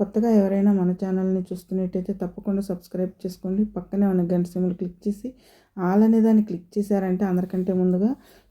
కొత్తగా ఎవరైనా మన ఛానల్ని చూస్తున్నట్టయితే తప్పకుండా సబ్స్క్రైబ్ చేసుకోండి. పక్కనే ఉన్న గంట సిమ్లు క్లిక్ చేసి ఆల్ అనే దాన్ని క్లిక్ చేశారంటే అందరికంటే ముందుగా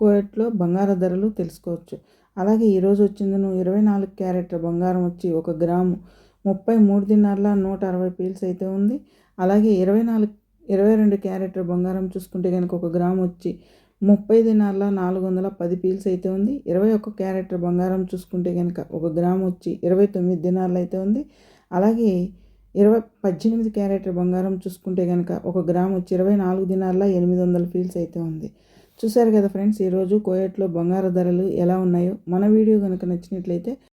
కోయట్లో బంగారు ధరలు తెలుసుకోవచ్చు. అలాగే ఈరోజు వచ్చిందను ఇరవై నాలుగు క్యారెట్ బంగారం వచ్చి ఒక గ్రాము ముప్పై మూడు దినార్ల నూట అరవై పీల్స్ అయితే ఉంది. అలాగే ఇరవై నాలుగు ఇరవై రెండు క్యారెట్ బంగారం చూసుకుంటే కనుక ఒక గ్రాము వచ్చి ముప్పై దినాల్లో నాలుగు వందల పది పీల్స్ అయితే ఉంది. ఇరవై ఒక్క క్యారెట్ బంగారం చూసుకుంటే కనుక ఒక గ్రామ్ వచ్చి ఇరవై తొమ్మిది దినార్లు అయితే ఉంది. అలాగే ఇరవై పద్దెనిమిది క్యారెట్ బంగారం చూసుకుంటే కనుక ఒక గ్రామ్ వచ్చి ఇరవై నాలుగు దినార్ల ఎనిమిది వందల ఫీల్స్ అయితే ఉంది. చూశారు కదా ఫ్రెండ్స్ ఈరోజు కోయట్లో బంగారు ధరలు ఎలా ఉన్నాయో? మన వీడియో కనుక నచ్చినట్లయితే